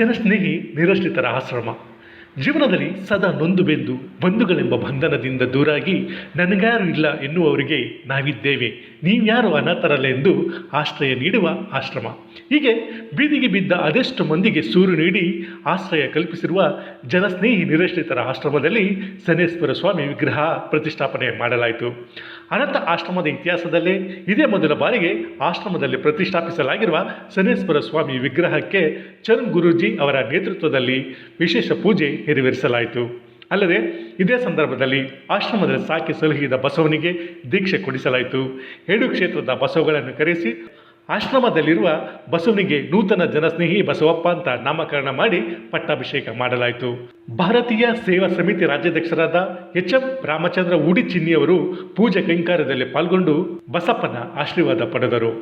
ಜನಸ್ನೇಹಿ ನಿರಾಶ್ರಿತರ ಆಶ್ರಮ. ಜೀವನದಲ್ಲಿ ಸದಾ ನೊಂದು ಬೆಂದು, ಬಂಧುಗಳೆಂಬ ಬಂಧನದಿಂದ ದೂರಾಗಿ, ನನಗ್ಯಾರು ಇಲ್ಲ ಎನ್ನುವವರಿಗೆ ನಾವಿದ್ದೇವೆ. ನೀವ್ಯಾರು ಅನಾಥರಲ್ಲ ಎಂದು ಆಶ್ರಯ ನೀಡುವ ಆಶ್ರಮ. ಹೀಗೆ ಬೀದಿಗೆ ಬಿದ್ದ ಅದೆಷ್ಟು ಮಂದಿಗೆ ಸೂರು ನೀಡಿ ಆಶ್ರಯ ಕಲ್ಪಿಸಿರುವ ಜನಸ್ನೇಹಿ ನಿರಾಶ್ರಿತರ ಆಶ್ರಮದಲ್ಲಿ ಸನೇಶ್ವರ ಸ್ವಾಮಿ ವಿಗ್ರಹ ಪ್ರತಿಷ್ಠಾಪನೆ ಮಾಡಲಾಯಿತು. ಅನಂತ ಆಶ್ರಮದ ಇತಿಹಾಸದಲ್ಲೇ ಇದೇ ಮೊದಲ ಬಾರಿಗೆ ಆಶ್ರಮದಲ್ಲಿ ಪ್ರತಿಷ್ಠಾಪಿಸಲಾಗಿರುವ ಸನೇಶ್ವರ ಸ್ವಾಮಿ ವಿಗ್ರಹಕ್ಕೆ ಚರಣ್ ಗುರೂಜಿ ಅವರ ನೇತೃತ್ವದಲ್ಲಿ ವಿಶೇಷ ಪೂಜೆ ನೆರವೇರಿಸಲಾಯಿತು. ಅಲ್ಲದೆ ಇದೇ ಸಂದರ್ಭದಲ್ಲಿ ಆಶ್ರಮದಲ್ಲಿ ಸಾಕಿ ಸಲಹಿದ ಬಸವನಿಗೆ ದೀಕ್ಷೆ ಕೊಡಿಸಲಾಯಿತು. ಎರಡು ಕ್ಷೇತ್ರದ ಬಸವಗಳನ್ನು ಕರೆಸಿ ಆಶ್ರಮದಲ್ಲಿರುವ ಬಸವನಿಗೆ ನೂತನ ಜನಸ್ನೇಹಿ ಬಸವಪ್ಪ ಅಂತ ನಾಮಕರಣ ಮಾಡಿ ಪಟ್ಟಾಭಿಷೇಕ ಮಾಡಲಾಯಿತು. ಭಾರತೀಯ ಸೇವಾ ಸಮಿತಿ ರಾಜ್ಯಾಧ್ಯಕ್ಷರಾದ ಎಚ್ ಎಂ ರಾಮಚಂದ್ರ ಉಡಿಚಿನ್ನಿಯವರು ಪೂಜೆ ಕೈಂಕಾರ್ಯದಲ್ಲಿ ಪಾಲ್ಗೊಂಡು ಬಸಪ್ಪನ ಆಶೀರ್ವಾದ ಪಡೆದರು.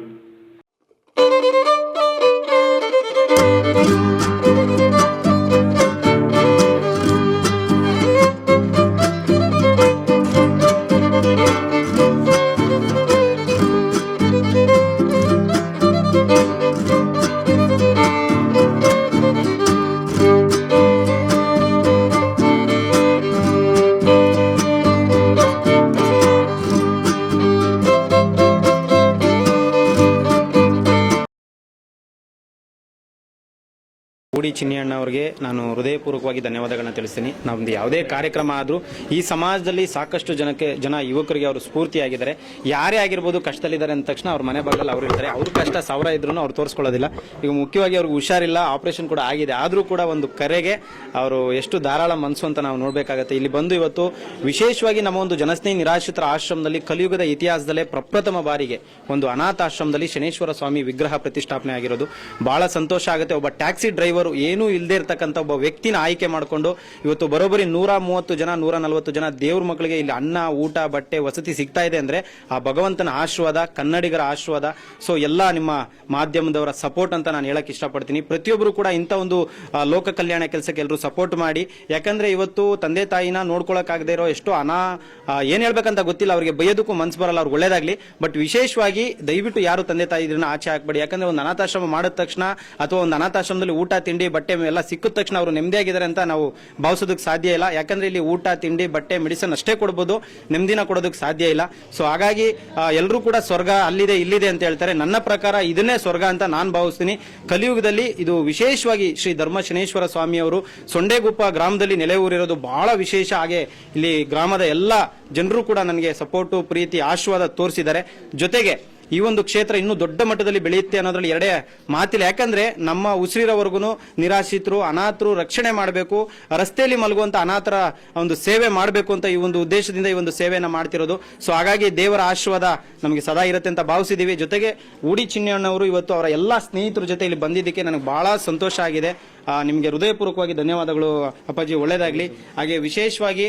ಗೂಡಿ ಚಿನ್ನಿಯಣ್ಣ ಅವರಿಗೆ ನಾನು ಹೃದಯಪೂರ್ವಕವಾಗಿ ಧನ್ಯವಾದಗಳನ್ನ ತಿಳಿಸ್ತೀನಿ. ನಮ್ದು ಯಾವುದೇ ಕಾರ್ಯಕ್ರಮ ಆದರೂ ಈ ಸಮಾಜದಲ್ಲಿ ಸಾಕಷ್ಟು ಜನಕ್ಕೆ, ಜನ ಯುವಕರಿಗೆ ಅವರು ಸ್ಫೂರ್ತಿಯಾಗಿದ್ದಾರೆ. ಯಾರೇ ಆಗಿರ್ಬೋದು ಕಷ್ಟದಲ್ಲಿದ್ದಾರೆ ಅಂದ ತಕ್ಷಣ ಅವ್ರ ಮನೆ ಬಾಗಿಲಲ್ಲಿ ಅವರು ಇರ್ತಾರೆ. ಅವ್ರ ಕಷ್ಟ, ಸಾವಿರ ಇದ್ರೂ ಅವ್ರು ತೋರಿಸ್ಕೊಳ್ಳೋದಿಲ್ಲ. ಈಗ ಮುಖ್ಯವಾಗಿ ಅವ್ರಿಗೆ ಹುಷಾರಿಲ್ಲ ಆಪರೇಷನ್ ಕೂಡ ಆಗಿದೆ. ಆದರೂ ಕೂಡ ಒಂದು ಕರೆಗೆ ಅವರು ಎಷ್ಟು ಧಾರಾಳ ಮನಸ್ಸು ಅಂತ ನಾವು ನೋಡಬೇಕಾಗತ್ತೆ. ಇಲ್ಲಿ ಬಂದು ಇವತ್ತು ವಿಶೇಷವಾಗಿ ನಮ್ಮ ಒಂದು ಜನಸ್ನೇಹಿ ನಿರಾಶ್ರಿತರ ಆಶ್ರಮದಲ್ಲಿ ಕಲಿಯುಗದ ಇತಿಹಾಸದಲ್ಲೇ ಪ್ರಪ್ರಥಮ ಬಾರಿಗೆ ಒಂದು ಅನಾಥಾಶ್ರಮದಲ್ಲಿ ಶನೇಶ್ವರ ಸ್ವಾಮಿ ವಿಗ್ರಹ ಪ್ರತಿಷ್ಠಾಪನೆ ಆಗಿರೋದು. ಬಹಳ ಸಂತೋಷ ಆಗುತ್ತೆ. ಒಬ್ಬ ಟ್ಯಾಕ್ಸಿ ಡ್ರೈವರ್ ಏನೂ ಇಲ್ಲದೆ ಇರ್ತಕ್ಕಂಥ ಒಬ್ಬ ವ್ಯಕ್ತಿನ ಆಯ್ಕೆ ಮಾಡಿಕೊಂಡು ಇವತ್ತು ಬರೋಬ್ಬರಿ ನೂರ ಮೂವತ್ತು ಜನ, ನೂರ ನಲವತ್ತು ಜನ ದೇವ್ರ ಮಕ್ಕಳಿಗೆ ಇಲ್ಲಿ ಅನ್ನ, ಊಟ, ಬಟ್ಟೆ ವಸತಿ ಸಿಗ್ತಾ ಇದೆ ಅಂದ್ರೆ ಆ ಭಗವಂತನ ಆಶೀರ್ವಾದ, ಕನ್ನಡಿಗರ ಆಶೀರ್ವಾದ. ಸೊ ಎಲ್ಲ ನಿಮ್ಮ ಮಾಧ್ಯಮದವರ ಸಪೋರ್ಟ್ ಅಂತ ನಾನು ಹೇಳಕ್ ಇಷ್ಟಪಡ್ತೀನಿ. ಪ್ರತಿಯೊಬ್ಬರು ಕೂಡ ಇಂಥ ಒಂದು ಲೋಕ ಕಲ್ಯಾಣ ಕೆಲಸಕ್ಕೆ ಎಲ್ಲರೂ ಸಪೋರ್ಟ್ ಮಾಡಿ. ಯಾಕಂದ್ರೆ ಇವತ್ತು ತಂದೆ ತಾಯಿನ ನೋಡ್ಕೊಳಕ್ಕಾಗದೇ ಇರೋ ಎಷ್ಟು ಅನಾ ಏನು ಏನ್ ಹೇಳ್ಬೇಕಂತ ಗೊತ್ತಿಲ್ಲ. ಅವರಿಗೆ ಬೈಯೋದಕ್ಕೂ ಮನ್ಸು ಬರಲ್ಲ, ಅವ್ರಿಗೆ ಒಳ್ಳೇದಾಗ್ಲಿ. ಬಟ್ ವಿಶೇಷವಾಗಿ ದಯವಿಟ್ಟು ಯಾರು ತಂದೆ ತಾಯಿ ಇದ್ರನ್ನ ಆಚೆ ಹಾಕ್ಬೇಡಿ. ಯಾಕಂದ್ರೆ ಒಂದು ಅನಾಥಾಶ್ರಮ ಮಾಡಿದ ತಕ್ಷಣ ಅಥವಾ ಒಂದು ಅನಾಥಾಶ್ರಮದಲ್ಲಿ ಊಟ ತಿಂಡಿ ಬಟ್ಟೆ ಎಲ್ಲ ಸಿಕ್ಕಿದ ತಕ್ಷಣ ಅವರು ನೆಮ್ಮದಿಯಾಗಿದ್ದಾರೆ ಅಂತ ನಾವು ಭಾವಿಸೋದಕ್ಕೆ ಸಾಧ್ಯ ಇಲ್ಲ. ಯಾಕಂದ್ರೆ ಇಲ್ಲಿ ಊಟ, ತಿಂಡಿ, ಬಟ್ಟೆ, ಮೆಡಿಸಿನ್ ಅಷ್ಟೇ ಕೊಡ್ಬೋದು. ನೆಮ್ಮದಿನ ಕೊಡೋದಕ್ಕೆ ಸಾಧ್ಯ ಇಲ್ಲ. ಸೊ ಹಾಗಾಗಿ ಎಲ್ಲರೂ ಕೂಡ ಸ್ವರ್ಗ ಅಲ್ಲಿದೆ, ಇಲ್ಲಿದೆ ಅಂತ ಹೇಳ್ತಾರೆ. ನನ್ನ ಪ್ರಕಾರ ಇದನ್ನೇ ಸ್ವರ್ಗ ಅಂತ ನಾನು ಭಾವಿಸ್ತೀನಿ. ಕಲಿಯುಗದಲ್ಲಿ ಇದು ವಿಶೇಷವಾಗಿ ಶ್ರೀ ಧರ್ಮಶನೇಶ್ವರ ಸ್ವಾಮಿ ಅವರು ಸೊಂಡೆಗುಪ್ಪ ಗ್ರಾಮದಲ್ಲಿ ನೆಲೆ ಊರಿರೋದು ಬಹಳ ವಿಶೇಷ. ಹಾಗೆ ಇಲ್ಲಿ ಗ್ರಾಮದ ಎಲ್ಲ ಜನರು ಕೂಡ ನನಗೆ ಸಪೋರ್ಟು, ಪ್ರೀತಿ, ಆಶೀರ್ವಾದ ತೋರಿಸಿದ್ದಾರೆ. ಜೊತೆಗೆ ಈ ಒಂದು ಕ್ಷೇತ್ರ ಇನ್ನೂ ದೊಡ್ಡ ಮಟ್ಟದಲ್ಲಿ ಬೆಳೆಯುತ್ತೆ ಅನ್ನೋದ್ರಲ್ಲಿ ಎರಡೇ ಮಾತಿಲ್ಲ. ಯಾಕಂದ್ರೆ ನಮ್ಮ ಉಸಿರಿರೋವರೆಗೂ ನಿರಾಶ್ರಿತರು, ಅನಾಥರು ರಕ್ಷಣೆ ಮಾಡಬೇಕು, ರಸ್ತೆಯಲ್ಲಿ ಮಲಗುವಂತ ಅನಾಥರ ಒಂದು ಸೇವೆ ಮಾಡಬೇಕು ಅಂತ ಈ ಒಂದು ಉದ್ದೇಶದಿಂದ ಈ ಒಂದು ಸೇವೆಯನ್ನು ಮಾಡ್ತಿರೋದು. ಸೊ ಹಾಗಾಗಿ ದೇವರ ಆಶೀರ್ವಾದ ನಮಗೆ ಸದಾ ಇರುತ್ತೆ ಅಂತ ಭಾವಿಸಿದೀವಿ. ಜೊತೆಗೆ, ಊಡಿ ಚಿನ್ನಣ್ಣವರು ಇವತ್ತು ಅವರ ಎಲ್ಲ ಸ್ನೇಹಿತರ ಜೊತೆ ಇಲ್ಲಿ ಬಂದಿದ್ದಕ್ಕೆ ನನಗೆ ಬಹಳ ಸಂತೋಷ ಆಗಿದೆ. ನಿಮಗೆ ಹೃದಯಪೂರ್ವಕವಾಗಿ ಧನ್ಯವಾದಗಳು ಅಪ್ಪಾಜಿ, ಒಳ್ಳೇದಾಗ್ಲಿ. ಹಾಗೆ ವಿಶೇಷವಾಗಿ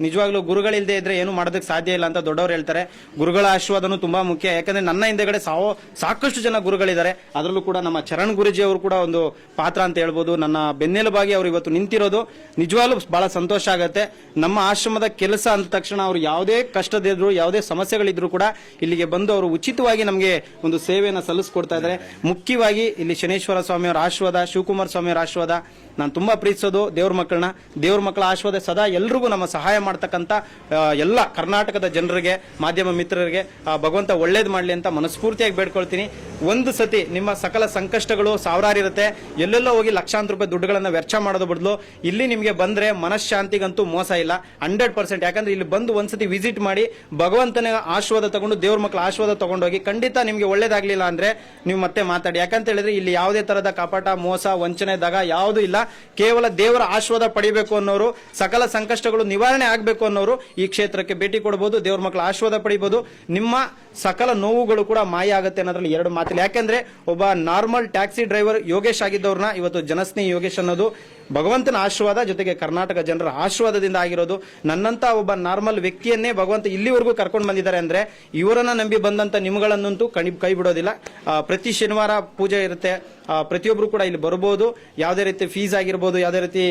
ನಿಜವಾಗ್ಲೂ ಗುರುಗಳಿಲ್ಲದೆ ಇದ್ರೆ ಏನು ಮಾಡೋದಕ್ಕೆ ಸಾಧ್ಯ ಇಲ್ಲ ಅಂತ ದೊಡ್ಡವರು ಹೇಳ್ತಾರೆ. ಗುರುಗಳ ಆಶೀರ್ವಾದನೂ ತುಂಬಾ ಮುಖ್ಯ. ಯಾಕಂದ್ರೆ ನನ್ನ ಹಿಂದೆಗಡೆ ಸಾವು, ಸಾಕಷ್ಟು ಜನ ಗುರುಗಳಿದ್ದಾರೆ. ಅದರಲ್ಲೂ ಕೂಡ ನಮ್ಮ ಚರಣ್ ಗುರುಜಿ ಅವರು ಕೂಡ ಒಂದು ಪಾತ್ರ ಅಂತ ಹೇಳ್ಬೋದು. ನನ್ನ ಬೆನ್ನೆಲುಬಾಗಿ ಅವರು ಇವತ್ತು ನಿಂತಿರೋದು. ನಿಜವಾಗ್ಲೂ ಬಹಳ ಸಂತೋಷ ಆಗುತ್ತೆ. ನಮ್ಮ ಆಶ್ರಮದ ಕೆಲಸ ಅಂದ ತಕ್ಷಣ ಅವರು ಯಾವುದೇ ಕಷ್ಟದಿದ್ರು, ಯಾವುದೇ ಸಮಸ್ಯೆಗಳಿದ್ರು ಕೂಡ ಇಲ್ಲಿಗೆ ಬಂದು ಅವರು ಉಚಿತವಾಗಿ ನಮಗೆ ಒಂದು ಸೇವೆಯನ್ನು ಸಲ್ಲಿಸ್ಕೊಡ್ತಾ ಇದ್ದಾರೆ. ಮುಖ್ಯವಾಗಿ ಇಲ್ಲಿ ಶನೇಶ್ವರ ಸ್ವಾಮಿ ಅವರ ಆಶೀರ್ವಾದ, ಶಿವಕುಮಾರ ಸ್ವಾಮಿ ಅವರ ಆಶೀರ್ವಾದ. ನಾನು ತುಂಬಾ ಪ್ರೀತಿಸೋದು ದೇವ್ರ ಮಕ್ಕಳನ್ನ. ದೇವ್ರ ಮಕ್ಕಳ ಆಶೀರ್ವಾದ ಸದಾ ಎಲ್ರಿಗೂ ನಮ್ಮ ಸಹಾಯ ಮಾಡ್ತಕ್ಕಂಥ ಎಲ್ಲ ಕರ್ನಾಟಕದ ಜನರಿಗೆ, ಮಾಧ್ಯಮ ಮಿತ್ರರಿಗೆ ಭಗವಂತ ಒಳ್ಳೇದು ಮಾಡಲಿ ಅಂತ ಮನಸ್ಫೂರ್ತಿಯಾಗಿ ಬೇಡ್ಕೊಳ್ತೀನಿ. ಒಂದು ಸತಿ ನಿಮ್ಮ ಸಕಲ ಸಂಕಷ್ಟಗಳು ಸಾವಿರಾರು ಇರುತ್ತೆ. ಎಲ್ಲೆಲ್ಲೋ ಹೋಗಿ ಲಕ್ಷಾಂತರ ರೂಪಾಯಿ ದುಡ್ಡುಗಳನ್ನು ವ್ಯರ್ಥ ಮಾಡೋದು ಬದಲು, ಇಲ್ಲಿ ನಿಮಗೆ ಬಂದ್ರೆ ಮನಃಶಾಂತಿಗಂತೂ ಮೋಸ ಇಲ್ಲ. Hundred percent. ಯಾಕಂದ್ರೆ ಇಲ್ಲಿ ಬಂದು ಒಂದ್ಸತಿ ವಿಸಿಟ್ ಮಾಡಿ ಭಗವಂತನ ಆಶೀರ್ವಾದ ತಗೊಂಡು ದೇವ್ರ ಮಕ್ಕಳ ಆಶೀರ್ವಾದ ತಗೊಂಡೋಗಿ ಖಂಡಿತ ನಿಮಗೆ ಒಳ್ಳೇದಾಗಲಿಲ್ಲ ಅಂದ್ರೆ ನೀವು ಮತ್ತೆ ಮಾತಾಡಿ. ಯಾಕಂತ ಹೇಳಿದ್ರೆ ಇಲ್ಲಿ ಯಾವುದೇ ಥರದ ಕಪಟ, ಮೋಸ, ವಂಚನೆ ದಗ ಯಾವುದು ಇಲ್ಲ. ಕೇವಲ ದೇವರ ಆಶೀರ್ವಾದ ಪಡಿಬೇಕು ಅನ್ನೋರು, ಸಕಲ ಸಂಕಷ್ಟಗಳು ನಿವಾರಣೆ ಆಗಬೇಕು ಅನ್ನೋರು ಈ ಕ್ಷೇತ್ರಕ್ಕೆ ಭೇಟಿ ಕೊಡಬಹುದು ದೇವ್ರ ಮಕ್ಕಳ ಆಶೀರ್ವಾದ ಪಡಿಬಹುದು ನಿಮ್ಮ ಸಕಲ ನೋವುಗಳು ಕೂಡ ಮಾಯ ಆಗುತ್ತೆ ಅನ್ನೋದ್ರಲ್ಲಿ ಎರಡು ಮಾತಿಲ್ಲ. ಯಾಕೆಂದ್ರೆ ಒಬ್ಬ ನಾರ್ಮಲ್ ಟ್ಯಾಕ್ಸಿ ಡ್ರೈವರ್ ಯೋಗೇಶ್ ಆಗಿದ್ದವ್ರನ್ನ ಇವತ್ತು ಜನಸ್ನೇಹಿ ಯೋಗೇಶ್ ಅನ್ನೋದು ಭಗವಂತನ ಆಶೀರ್ವಾದ ಜೊತೆಗೆ ಕರ್ನಾಟಕ ಜನರ ಆಶೀರ್ವಾದದಿಂದ ಆಗಿರೋದು. ನನ್ನಂತ ಒಬ್ಬ ನಾರ್ಮಲ್ ವ್ಯಕ್ತಿಯನ್ನೇ ಭಗವಂತ ಇಲ್ಲಿವರೆಗೂ ಕರ್ಕೊಂಡು ಬಂದಿದ್ದಾರೆ ಅಂದ್ರೆ ಇವರನ್ನ ನಂಬಿ ಬಂದಂತ ನಿಮ್ಗಳನ್ನಂತೂ ಕಣಿ ಕೈ ಬಿಡೋದಿಲ್ಲ. ಪ್ರತಿ ಶನಿವಾರ ಪೂಜೆ ಇರುತ್ತೆ. ಆ, ಪ್ರತಿಯೊಬ್ರು ಕೂಡ ಇಲ್ಲಿ ಬರ್ಬೋದು. ಯಾವುದೇ ರೀತಿ ಫೀಸ್ ಆಗಿರ್ಬೋದು ಯಾವುದೇ ರೀತಿ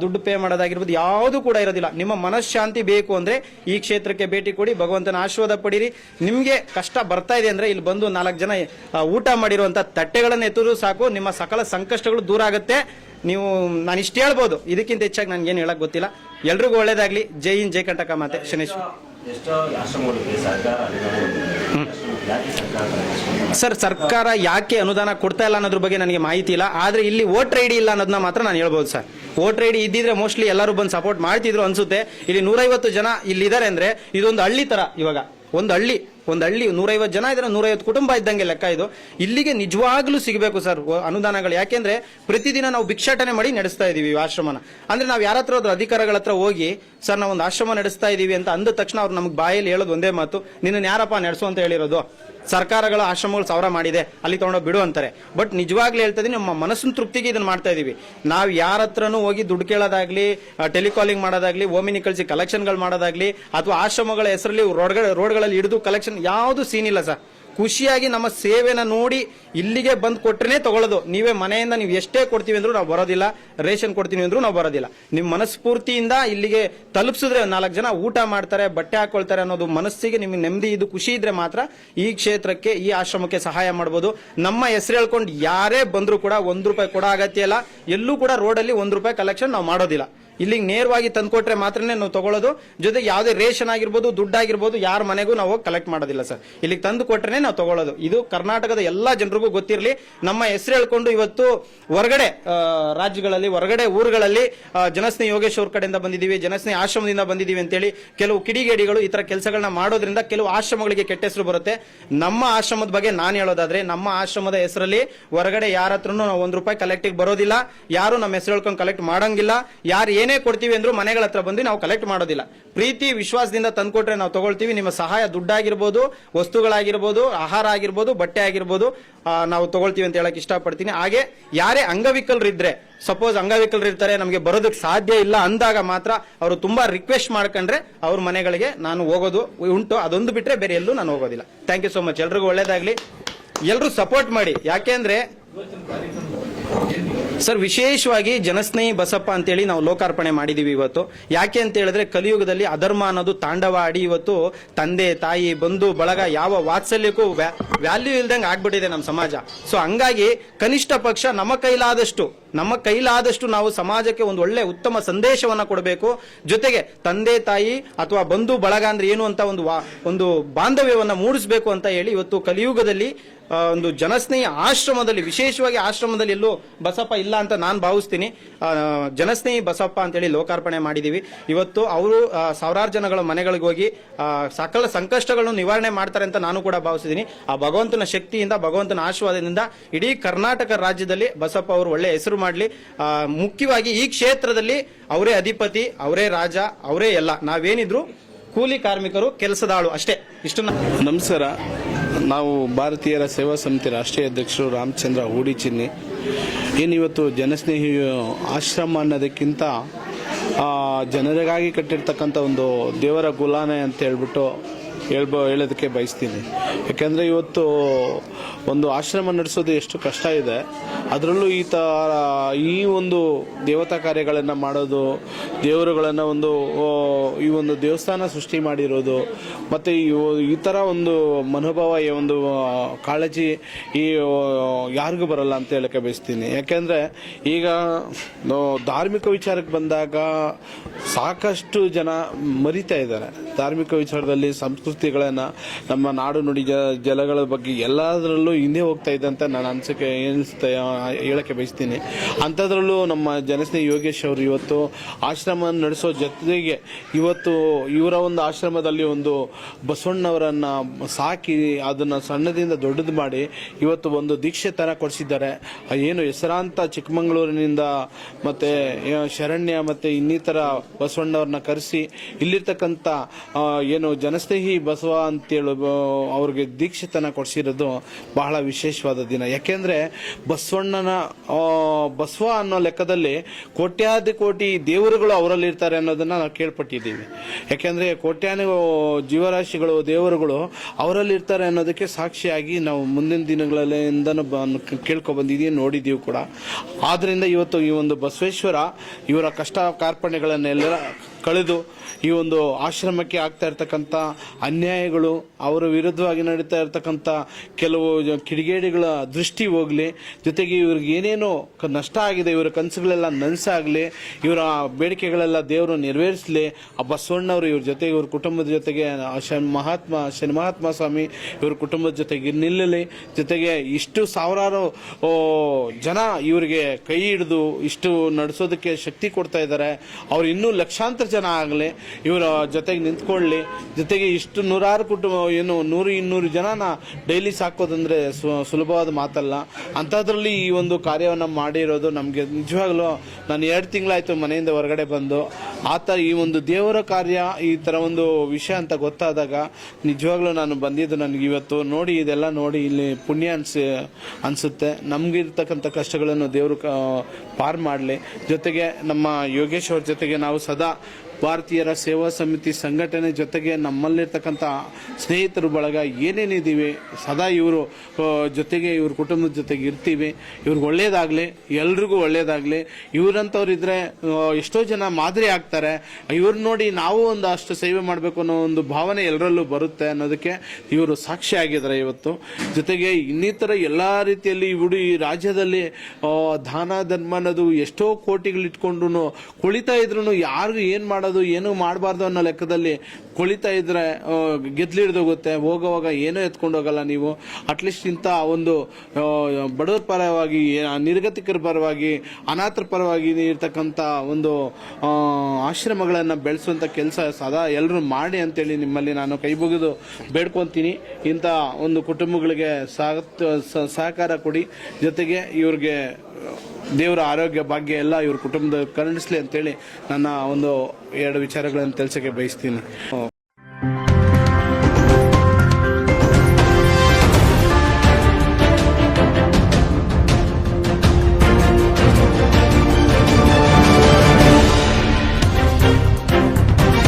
ದುಡ್ಡು ಪೇ ಮಾಡೋದಾಗಿರ್ಬೋದು ಯಾವುದು ಕೂಡ ಇರೋದಿಲ್ಲ. ನಿಮ್ಮ ಮನಃಶಾಂತಿ ಬೇಕು ಅಂದ್ರೆ ಈ ಕ್ಷೇತ್ರಕ್ಕೆ ಭೇಟಿ ಕೊಡಿ ಭಗವಂತನ ಆಶೀರ್ವಾದ ಪಡೀರಿ. ನಿಮಗೆ ಕಷ್ಟ ಬರ್ತಾ ಇದೆ ಅಂದ್ರೆ ಇಲ್ಲಿ ಬಂದು ನಾಲ್ಕು ಜನ ಊಟ ಮಾಡಿರುವಂತ ತಟ್ಟೆಗಳನ್ನು ಎತ್ತಿದ್ರು ಸಾಕು. ನಿಮ್ಮ ಸಕಲ ಸಂಕಷ್ಟಗಳು ದೂರ ಆಗುತ್ತೆ. ನೀವು ನಾನು ಇಷ್ಟು ಹೇಳ್ಬೋದು. ಇದಕ್ಕಿಂತ ಹೆಚ್ಚಾಗಿ ನನಗೇನು ಹೇಳಕ್ ಗೊತ್ತಿಲ್ಲ. ಎಲ್ರಿಗೂ ಒಳ್ಳೇದಾಗ್ಲಿ. ಜೈ ಇನ್ ಜೈ ಕಂಟಕ ಮಾತೆ. ಶನೇಶ್ವರ. ಸರ್, ಸರ್ಕಾರ ಯಾಕೆ ಅನುದಾನ ಕೊಡ್ತಾ ಇಲ್ಲ ಅನ್ನೋದ್ರ ಬಗ್ಗೆ ನನಗೆ ಮಾಹಿತಿ ಇಲ್ಲ. ಆದ್ರೆ ಇಲ್ಲಿ ವೋಟರ್ ಐಡಿ ಇಲ್ಲ ಅನ್ನೋದನ್ನ ಮಾತ್ರ ನಾನು ಹೇಳ್ಬೋದು ಸರ್. ವೋಟರ್ ಐಡಿ ಇದ್ದಿದ್ರೆ ಮೋಸ್ಟ್ಲಿ ಎಲ್ಲರೂ ಬಂದು ಸಪೋರ್ಟ್ ಮಾಡ್ತಿದ್ರು ಅನ್ಸುತ್ತೆ. ಇಲ್ಲಿ ನೂರೈವತ್ತು ಜನ ಇಲ್ಲಿದ್ದಾರೆ ಅಂದ್ರೆ ಇದೊಂದು ಹಳ್ಳಿ ತರ ಇವಾಗ. ಒಂದು ಹಳ್ಳಿ. ಒಂದು ಹಳ್ಳಿ ನೂರೈವತ್ತು ಜನ ಇದ್ರೆ ನೂರೈವತ್ತು ಕುಟುಂಬ ಇದ್ದಂಗೆ ಲೆಕ್ಕ ಇದು. ಇಲ್ಲಿಗೆ ನಿಜವಾಗ್ಲೂ ಸಿಗಬೇಕು ಸರ್ ಅನುದಾನಗಳು. ಯಾಕೆಂದ್ರೆ ಪ್ರತಿದಿನ ನಾವು ಭಿಕ್ಷಾಟನೆ ಮಾಡಿ ನಡೆಸ್ತಾ ಇದೀವಿ ಆಶ್ರಮನ. ಅಂದ್ರೆ ನಾವು ಯಾರ ಹತ್ರ ಅಧಿಕಾರಿಗಳ ಹತ್ರ ಹೋಗಿ, ಸರ್ ನಾವು ಒಂದು ಆಶ್ರಮ ನಡೆಸ್ತಾ ಇದೀವಿ ಅಂತ ಅಂದ ತಕ್ಷಣ ಅವ್ರು ನಮ್ಗೆ ಬಾಯಲ್ಲಿ ಹೇಳೋದು ಒಂದೇ ಮಾತು ನಿನ್ನ ಯಾರಪ್ಪ ನಡೆಸು ಅಂತ ಹೇಳಿರೋದು? ಸರ್ಕಾರಗಳ ಆಶ್ರಮಗಳು ಸಾವಿರ ಮಾಡಿದೆ, ಅಲ್ಲಿ ತಗೊಂಡೋಗಿ ಬಿಡು ಅಂತಾರೆ. ಬಟ್ ನಿಜವಾಗ್ಲೂ ಹೇಳ್ತಾ ನಮ್ಮ ಮನಸ್ಸಿನ ತೃಪ್ತಿಗೆ ಇದನ್ನ ಮಾಡ್ತಾ ಇದೀವಿ. ನಾವು ಯಾರ ಹತ್ರನೂ ಹೋಗಿ ದುಡ್ಡು ಕೇಳೋದಾಗ್ಲಿ ಟೆಲಿಕಾಲಿಂಗ್ ಮಾಡೋದಾಗ್ಲಿ, ಓಮಿನಿ ಕಳಿಸಿ ಕಲೆಕ್ಷನ್ಗಳು ಮಾಡೋದಾಗ್ಲಿ, ಅಥವಾ ಆಶ್ರಮಗಳ ಹೆಸರಲ್ಲಿ ರೋಡ್ಗಳ, ರೋಡ್ಗಳಲ್ಲಿ ಹಿಡಿದು ಕಲೆಕ್ಷನ್ ಯಾವುದು ಸೀನ್ ಇಲ್ಲ ಸರ್. ಖುಷಿಯಾಗಿ ನಮ್ಮ ಸೇವೆನ ನೋಡಿ ಇಲ್ಲಿಗೆ ಬಂದು ಕೊಟ್ರೇನೆ ತಗೊಳ್ಳೋದು. ನೀವೇ ಮನೆಯಿಂದ ನೀವು ಎಷ್ಟೇ ಕೊಡ್ತೀವಿ ಅಂದ್ರೂ ನಾವು ಬರೋದಿಲ್ಲ. ರೇಷನ್ ಕೊಡ್ತೀವಿ ಅಂದ್ರೂ ನಾವು ಬರೋದಿಲ್ಲ. ನಿಮ್ಮ ಮನಸ್ಫೂರ್ತಿಯಿಂದ ಇಲ್ಲಿಗೆ ತಲುಪಿಸಿದ್ರೆ ನಾಲ್ಕು ಜನ ಊಟ ಮಾಡ್ತಾರೆ, ಬಟ್ಟೆ ಹಾಕೊಳ್ತಾರೆ ಅನ್ನೋದು ಮನಸ್ಸಿಗೆ ನಿಮಗೆ ನೆಮ್ಮದಿ ಇದು ಖುಷಿ ಇದ್ರೆ ಮಾತ್ರ ಈ ಕ್ಷೇತ್ರಕ್ಕೆ, ಈ ಆಶ್ರಮಕ್ಕೆ ಸಹಾಯ ಮಾಡ್ಬೋದು. ನಮ್ಮ ಹೆಸರು ಹೇಳ್ಕೊಂಡು ಯಾರೇ ಬಂದರೂ ಕೂಡ ಒಂದು ರೂಪಾಯಿ ಕೊಡೋ ಅಗತ್ಯ ಇಲ್ಲ. ಎಲ್ಲೂ ಕೂಡ ರೋಡಲ್ಲಿ ಒಂದು ರೂಪಾಯಿ ಕಲೆಕ್ಷನ್ ನಾವು ಮಾಡೋದಿಲ್ಲ. ಇಲ್ಲಿಗೆ ನೇರವಾಗಿ ತಂದುಕೊಟ್ರೆ ಮಾತ್ರನೇ ನಾವು ತಗೊಳ್ಳೋದು. ಜೊತೆಗೆ ಯಾವುದೇ ರೇಷನ್ ಆಗಿರ್ಬೋದು, ದುಡ್ಡಾಗಿರ್ಬೋದು, ಯಾರ ಮನೆಗೂ ನಾವು ಕಲೆಕ್ಟ್ ಮಾಡೋದಿಲ್ಲ ಸರ್. ಇಲ್ಲಿಗೆ ತಂದು ಕೊಟ್ರೆ ನಾವು ತಗೊಳ್ಳೋದು. ಇದು ಕರ್ನಾಟಕದ ಎಲ್ಲಾ ಜನರಿಗೂ ಗೊತ್ತಿರಲಿ. ನಮ್ಮ ಹೆಸರು ಹೇಳ್ಕೊಂಡು ಇವತ್ತು ಹೊರಗಡೆ ರಾಜ್ಯಗಳಲ್ಲಿ, ಹೊರಗಡೆ ಊರುಗಳಲ್ಲಿ ಜನಸ್ನೇಹಿ ಯೋಗೇಶ್ ಅವ್ರ ಕಡೆಯಿಂದ ಬಂದಿದ್ದೀವಿ, ಜನಸ್ನೇಹಿ ಆಶ್ರಮದಿಂದ ಬಂದಿದ್ದೀವಿ ಅಂತೇಳಿ ಕೆಲವು ಕಿಡಿಗೇಡಿಗಳು ಈ ತರ ಕೆಲಸಗಳನ್ನ ಮಾಡೋದ್ರಿಂದ ಕೆಲವು ಆಶ್ರಮಗಳಿಗೆ ಕೆಟ್ಟ ಹೆಸರು ಬರುತ್ತೆ. ನಮ್ಮ ಆಶ್ರಮದ ಬಗ್ಗೆ ನಾನು ಹೇಳೋದಾದ್ರೆ, ನಮ್ಮ ಆಶ್ರಮದ ಹೆಸರಲ್ಲಿ ಹೊರಗಡೆ ಯಾರ ಹತ್ರನೂ ನಾವು ಒಂದ್ ರೂಪಾಯಿ ಕಲೆಕ್ಟಿಗೆ ಬರೋದಿಲ್ಲ. ಯಾರು ನಮ್ಮ ಹೆಸರು ಹೇಳ್ಕೊಂಡು ಕಲೆಕ್ಟ್ ಮಾಡಂಗಿಲ್ಲ. ಯಾರು ಏನೇ ಕೊಡ್ತೀವಿ ಅಂದ್ರೂ ಮನೆಗಳ ಹತ್ರ ಬಂದು ನಾವು ಕಲೆಕ್ಟ್ ಮಾಡೋದಿಲ್ಲ. ಪ್ರೀತಿ, ವಿಶ್ವಾಸದಿಂದ ತಂದ್ಕೊಟ್ರೆ ನಾವು ತಗೊಳ್ತೀವಿ. ನಿಮ್ಮ ಸಹಾಯ ದುಡ್ಡಾಗಿರ್ಬೋದು, ವಸ್ತುಗಳಾಗಿರ್ಬೋದು, ಆಹಾರ ಆಗಿರ್ಬೋದು, ಬಟ್ಟೆ ಆಗಿರ್ಬೋದು ನಾವು ತಗೊಳ್ತೀವಿ ಅಂತ ಹೇಳಕ್ ಇಷ್ಟಪಡ್ತೀನಿ. ಹಾಗೆ ಯಾರೇ ಅಂಗವಿಕಲರಿದ್ರೆ ಸಪೋಸ್ ಅಂಗವಿಕಲರು ಇರ್ತಾರೆ ನಮಗೆ ಬರೋದಕ್ಕೆ ಸಾಧ್ಯ ಇಲ್ಲ ಅಂದಾಗ ಮಾತ್ರ ಅವರು ತುಂಬಾ ರಿಕ್ವೆಸ್ಟ್ ಮಾಡ್ಕೊಂಡ್ರೆ ಅವ್ರ ಮನೆಗಳಿಗೆ ನಾನು ಹೋಗೋದು ಉಂಟು. ಅದೊಂದು ಬಿಟ್ಟರೆ ಬೇರೆ ಎಲ್ಲೂ ನಾನು ಹೋಗೋದಿಲ್ಲ. ಥ್ಯಾಂಕ್ ಯು ಸೋ ಮಚ್ ಎಲ್ರಿಗೂ ಒಳ್ಳೇದಾಗ್ಲಿ. ಎಲ್ಲರೂ ಸಪೋರ್ಟ್ ಮಾಡಿ. ಯಾಕೆಂದ್ರೆ ಸರ್, ವಿಶೇಷವಾಗಿ ಜನಸ್ನೇಹಿ ಬಸಪ್ಪ ಅಂತೇಳಿ ನಾವು ಲೋಕಾರ್ಪಣೆ ಮಾಡಿದೀವಿ ಇವತ್ತು. ಯಾಕೆ ಅಂತ ಹೇಳಿದ್ರೆ ಕಲಿಯುಗದಲ್ಲಿ ಅಧರ್ಮ ಅನ್ನೋದು ತಾಂಡವ ಆಡಿ ಇವತ್ತು ತಂದೆ, ತಾಯಿ, ಬಂಧು, ಬಳಗ ಯಾವ ವಾತ್ಸಲ್ಯಕ್ಕೂ ವ್ಯಾಲ್ಯೂ ಇಲ್ದಂಗೆ ಆಗ್ಬಿಟ್ಟಿದೆ ನಮ್ಮ ಸಮಾಜ. ಸೊ, ಹಂಗಾಗಿ ಕನಿಷ್ಠ ಪಕ್ಷ ನಮ್ಮ ಕೈಲಾದಷ್ಟು ನಮ್ಮ ಕೈಲಾದಷ್ಟು ನಾವು ಸಮಾಜಕ್ಕೆ ಒಂದು ಒಳ್ಳೆ ಉತ್ತಮ ಸಂದೇಶವನ್ನ ಕೊಡಬೇಕು. ಜೊತೆಗೆ ತಂದೆ, ತಾಯಿ ಅಥವಾ ಬಂಧು, ಬಳಗ ಅಂದ್ರೆ ಏನು ಅಂತ ಒಂದು ಒಂದು ಬಾಂಧವ್ಯವನ್ನ ಮೂಡಿಸಬೇಕು ಅಂತ ಹೇಳಿ ಇವತ್ತು ಕಲಿಯುಗದಲ್ಲಿ ಒಂದು ಜನಸ್ನೇಹಿ ಆಶ್ರಮದಲ್ಲಿ, ವಿಶೇಷವಾಗಿ ಆಶ್ರಮದಲ್ಲಿ ಎಲ್ಲೂ ಬಸಪ್ಪ ಇಲ್ಲ ಅಂತ ನಾನು ಭಾವಿಸ್ತೀನಿ. ಜನಸ್ನೇಹಿ ಬಸಪ್ಪ ಅಂತೇಳಿ ಲೋಕಾರ್ಪಣೆ ಮಾಡಿದ್ದೀವಿ ಇವತ್ತು ಅವರು ಸಾವಿರಾರು ಜನಗಳ ಮನೆಗಳಿಗೆ ಹೋಗಿ ಸಕಲ ಸಂಕಷ್ಟಗಳನ್ನು ನಿವಾರಣೆ ಮಾಡ್ತಾರೆ ಅಂತ ನಾನು ಕೂಡ ಭಾವಿಸಿದ್ದೀನಿ ಆ ಭಗವಂತನ ಶಕ್ತಿಯಿಂದ, ಭಗವಂತನ ಆಶೀರ್ವಾದದಿಂದ ಇಡೀ ಕರ್ನಾಟಕ ರಾಜ್ಯದಲ್ಲಿ ಬಸಪ್ಪ ಅವರು ಒಳ್ಳೆ ಹೆಸರು ಮಾಡಲಿ. ಮುಖ್ಯವಾಗಿ ಈ ಕ್ಷೇತ್ರದಲ್ಲಿ ಅವರೇ ಅಧಿಪತಿ, ಅವರೇ ರಾಜ, ಅವರೇ ಎಲ್ಲ. ನಾವೇನಿದ್ರು ಕೂಲಿ ಕಾರ್ಮಿಕರು ಕೆಲಸದಾಳು ಅಷ್ಟೇ. ಇಷ್ಟನ್ನ ನಮಸ್ಕಾರ. ನಾವು ಭಾರತೀಯರ ಸೇವಾ ಸಮಿತಿ ರಾಷ್ಟ್ರೀಯ ಅಧ್ಯಕ್ಷರು ರಾಮಚಂದ್ರ ಹೂಡಿ ಚಿನ್ನಿ. ಏನಿವತ್ತು ಜನಸ್ನೇಹಿ ಆಶ್ರಮ ಅನ್ನೋದಕ್ಕಿಂತ ಜನರಿಗಾಗಿ ಕಟ್ಟಿರ್ತಕ್ಕಂಥ ಒಂದು ದೇವರ ಗುಲಾನೆ ಅಂತ ಹೇಳ್ಬಿಟ್ಟು ಹೇಳ್ಬೋ, ಹೇಳೋದಕ್ಕೆ ಬಯಸ್ತೀನಿ. ಯಾಕೆಂದರೆ ಇವತ್ತು ಒಂದು ಆಶ್ರಮ ನಡೆಸೋದು ಎಷ್ಟು ಕಷ್ಟ ಇದೆ. ಅದರಲ್ಲೂ ಈ ಥರ ಈ ಒಂದು ದೇವತಾ ಕಾರ್ಯಗಳನ್ನು ಮಾಡೋದು, ದೇವರುಗಳನ್ನು ಒಂದು ಈ ಒಂದು ದೇವಸ್ಥಾನ ಸೃಷ್ಟಿ ಮಾಡಿರೋದು, ಮತ್ತು ಈ ಥರ ಒಂದು ಮನೋಭಾವ, ಈ ಒಂದು ಕಾಳಜಿ ಈ ಯಾರಿಗೂ ಬರಲ್ಲ ಅಂತ ಹೇಳಕ್ಕೆ ಬಯಸ್ತೀನಿ. ಯಾಕೆಂದರೆ ಈಗ ಧಾರ್ಮಿಕ ವಿಚಾರಕ್ಕೆ ಬಂದಾಗ ಸಾಕಷ್ಟು ಜನ ಮರಿತಾ ಇದ್ದಾರೆ. ಧಾರ್ಮಿಕ ವಿಚಾರದಲ್ಲಿ ಸಂಸ್ಕೃತಿಗಳನ್ನು ನಮ್ಮ ನಾಡು ನುಡಿ ಜಲಗಳ ಬಗ್ಗೆ ಎಲ್ಲದರಲ್ಲೂ ಹಿಂದೆ ಹೋಗ್ತಾ ಇದೆ ಅಂತ ನಾನು ಅನಿಸಿಕೆ ಏನಿಸ್ತಾ ಹೇಳಕ್ಕೆ ಬಯಸ್ತೀನಿ. ಅಂಥದ್ರಲ್ಲೂ ನಮ್ಮ ಜನಸ್ನೇಹಿ ಯೋಗೇಶ್ ಅವರು ಇವತ್ತು ಆಶ್ರಮ ನಡೆಸೋ ಜೊತೆಗೆ ಇವತ್ತು ಇವರ ಒಂದು ಆಶ್ರಮದಲ್ಲಿ ಒಂದು ಬಸವಣ್ಣವರನ್ನ ಸಾಕಿ ಅದನ್ನ ಸಣ್ಣದಿಂದ ದೊಡ್ಡದು ಮಾಡಿ ಇವತ್ತು ಒಂದು ದೀಕ್ಷೆ ತರ ಕೊಡಿಸಿದ್ದಾರೆ. ಏನು ಹೆಸರಾಂತ ಚಿಕ್ಕಮಗಳೂರಿನಿಂದ ಮತ್ತೆ ಶರಣ್ಯ ಮತ್ತೆ ಇನ್ನಿತರ ಬಸವಣ್ಣವ್ರನ್ನ ಕರೆಸಿ ಇಲ್ಲಿರ್ತಕ್ಕಂಥ ಏನು ಜನಸ್ನೇಹಿ ಬಸವ ಅಂತೇಳಿ ಅವ್ರಿಗೆ ದೀಕ್ಷಿತನ ಕೊಡಿಸಿರೋದು ಬಹಳ ವಿಶೇಷವಾದ ದಿನ. ಯಾಕೆಂದ್ರೆ ಬಸವಣ್ಣನ ಬಸವ ಅನ್ನೋ ಲೆಕ್ಕದಲ್ಲಿ ಕೋಟ್ಯಾದಿ ಕೋಟಿ ದೇವರುಗಳು ಅವರಲ್ಲಿ ಇರ್ತಾರೆ ಅನ್ನೋದನ್ನ ನಾವು ಕೇಳ್ಪಟ್ಟಿದ್ದೀವಿ. ಯಾಕೆಂದ್ರೆ ಕೋಟ್ಯಾನು ಜೀವರಾಶಿಗಳು, ದೇವರುಗಳು ಅವರಲ್ಲಿ ಇರ್ತಾರೆ ಅನ್ನೋದಕ್ಕೆ ಸಾಕ್ಷಿಯಾಗಿ ನಾವು ಮುಂದಿನ ದಿನಗಳಿಂದ ಕೇಳ್ಕೊ ಬಂದಿದ್ದೀವಿ, ನೋಡಿದ್ದೀವಿ ಕೂಡ. ಆದ್ದರಿಂದ ಇವತ್ತು ಈ ಒಂದು ಬಸವೇಶ್ವರ ಇವರ ಕಷ್ಟ ಕಾರ್ಪಣ್ಯಗಳನ್ನೆಲ್ಲ ಕಳೆದು ಈ ಒಂದು ಆಶ್ರಮಕ್ಕೆ ಆಗ್ತಾ ಇರ್ತಕ್ಕಂಥ ಅನ್ಯಾಯಗಳು ಅವರ ವಿರುದ್ಧವಾಗಿ ನಡೀತಾ ಇರತಕ್ಕಂಥ ಕೆಲವು ಕಿಡಿಗೇಡಿಗಳ ದೃಷ್ಟಿ ಹೋಗಲಿ, ಜೊತೆಗೆ ಇವ್ರಿಗೆ ಏನೇನೋ ನಷ್ಟ ಆಗಿದೆ, ಇವರ ಕನಸುಗಳೆಲ್ಲ ನನಸಾಗಲಿ, ಇವರ ಬೇಡಿಕೆಗಳೆಲ್ಲ ದೇವರು ನೆರವೇರಿಸಲಿ, ಆ ಬಸವಣ್ಣವರು ಇವ್ರ ಜೊತೆಗೆ, ಇವ್ರ ಕುಟುಂಬದ ಜೊತೆಗೆ ಶನ್ ಮಹಾತ್ಮ, ಶನಿ ಮಹಾತ್ಮ ಸ್ವಾಮಿ ಇವ್ರ ಕುಟುಂಬದ ಜೊತೆಗೆ ನಿಲ್ಲಲಿ, ಜೊತೆಗೆ ಇಷ್ಟು ಸಾವಿರಾರು ಜನ ಇವರಿಗೆ ಕೈ ಹಿಡಿದು ಇಷ್ಟು ನಡೆಸೋದಕ್ಕೆ ಶಕ್ತಿ ಕೊಡ್ತಾ ಇದ್ದಾರೆ. ಅವ್ರು ಇನ್ನೂ ಲಕ್ಷಾಂತರ ಜನ ಆಗಲಿ, ಇವರ ಜೊತೆಗೆ ನಿಂತ್ಕೊಳ್ಳಿ, ಜೊತೆಗೆ ಇಷ್ಟು ನೂರಾರು ಕುಟುಂಬ, ಏನು, ನೂರು, ಇನ್ನೂರು ಜನನ ಡೈಲಿ ಸಾಕೋದಂದ್ರೆ ಸುಲಭವಾದ ಮಾತಲ್ಲ. ಅಂಥದ್ರಲ್ಲಿ ಈ ಒಂದು ಕಾರ್ಯವನ್ನು ಮಾಡಿರೋದು ನಮಗೆ ನಿಜವಾಗ್ಲೂ ನಾನು ಎರಡು ತಿಂಗಳಾಯ್ತು ಮನೆಯಿಂದ ಹೊರಗಡೆ ಬಂದು, ಆತ ಈ ಒಂದು ದೇವರ ಕಾರ್ಯ, ಈ ಥರ ಒಂದು ವಿಷಯ ಅಂತ ಗೊತ್ತಾದಾಗ ನಿಜವಾಗ್ಲೂ ನಾನು ಬಂದಿದ್ದು ನನಗೆ ಇವತ್ತು ನೋಡಿ, ಇದೆಲ್ಲ ನೋಡಿ ಇಲ್ಲಿ ಪುಣ್ಯ ಅನ್ಸಿ, ಅನಿಸುತ್ತೆ. ನಮಗಿರ್ತಕ್ಕಂಥ ಕಷ್ಟಗಳನ್ನು ದೇವರು ಪಾರ್ ಮಾಡಲಿ. ಜೊತೆಗೆ ನಮ್ಮ ಯೋಗೇಶ್ ಅವ್ರ ಜೊತೆಗೆ ನಾವು ಸದಾ ಭಾರತೀಯರ ಸೇವಾ ಸಮಿತಿ ಸಂಘಟನೆ ಜೊತೆಗೆ ನಮ್ಮಲ್ಲಿರ್ತಕ್ಕಂಥ ಸ್ನೇಹಿತರು ಬಳಗ ಏನೇನಿದ್ದೀವಿ ಸದಾ ಇವರು ಜೊತೆಗೆ ಇವ್ರ ಕುಟುಂಬದ ಜೊತೆಗೆ ಇರ್ತೀವಿ. ಇವ್ರಿಗೆ ಒಳ್ಳೇದಾಗಲಿ, ಎಲ್ರಿಗೂ ಒಳ್ಳೇದಾಗಲಿ. ಇವರಂಥವ್ರಿದ್ರೆ ಎಷ್ಟೋ ಜನ ಮಾದರಿ ಆಗ್ತಾರೆ. ಇವ್ರು ನೋಡಿ ನಾವು ಒಂದು ಅಷ್ಟು ಸೇವೆ ಮಾಡಬೇಕು ಅನ್ನೋ ಒಂದು ಭಾವನೆ ಎಲ್ಲರಲ್ಲೂ ಬರುತ್ತೆ ಅನ್ನೋದಕ್ಕೆ ಇವರು ಸಾಕ್ಷಿ ಆಗಿದ್ದಾರೆ ಇವತ್ತು. ಜೊತೆಗೆ ಇನ್ನಿತರ ಎಲ್ಲ ರೀತಿಯಲ್ಲಿ ಇವರು ಈ ರಾಜ್ಯದಲ್ಲಿ ದಾನ, ಧರ್ಮ ಅನ್ನೋದು ಎಷ್ಟೋ ಕೋಟಿಗಳು ಇಟ್ಕೊಂಡು ಕುಳಿತಾ ಇದ್ರು ಯಾರು ಏನ್ ಮಾಡೋದು, ಏನು ಮಾಡಬಾರ್ದು ಅನ್ನೋ ಲೆಕ್ಕದಲ್ಲಿ ಕುಳಿತಾ ಹಿಡಿದು ಗೆದ್ಲಿಡ್ದೋಗುತ್ತೆ ಹೋಗೋವಾಗ ಏನೂ ಎತ್ಕೊಂಡು ಹೋಗಲ್ಲ ನೀವು. ಅಟ್ಲೀಸ್ಟ್ ಇಂಥ ಒಂದು ಬಡವರ ಪರವಾಗಿ ನಿರ್ಗತಿಕರ ಪರವಾಗಿ, ಅನಾಥರ ಪರವಾಗಿ ಇರ್ತಕ್ಕಂಥ ಒಂದು ಆಶ್ರಮಗಳನ್ನು ಬೆಳೆಸುವಂಥ ಕೆಲಸ ಸದಾ ಎಲ್ಲರೂ ಮಾಡಿ ಅಂತೇಳಿ ನಿಮ್ಮಲ್ಲಿ ನಾನು ಕೈ ಮುಗಿದು ಬೇಡ್ಕೊತೀನಿ. ಇಂಥ ಒಂದು ಕುಟುಂಬಗಳಿಗೆ ಸಹಕಾರ ಕೊಡಿ. ಜೊತೆಗೆ ಇವ್ರಿಗೆ ದೇವರ ಆರೋಗ್ಯ ಭಾಗ್ಯ ಎಲ್ಲ ಇವ್ರ ಕುಟುಂಬದ ಕರುಣಿಸ್ಲಿ ಅಂತೇಳಿ ನನ್ನ ಒಂದು ಎರಡು ವಿಚಾರಗಳನ್ನು ತಿಳಿಸೋಕ್ಕೆ ಬಯಸ್ತೀನಿ.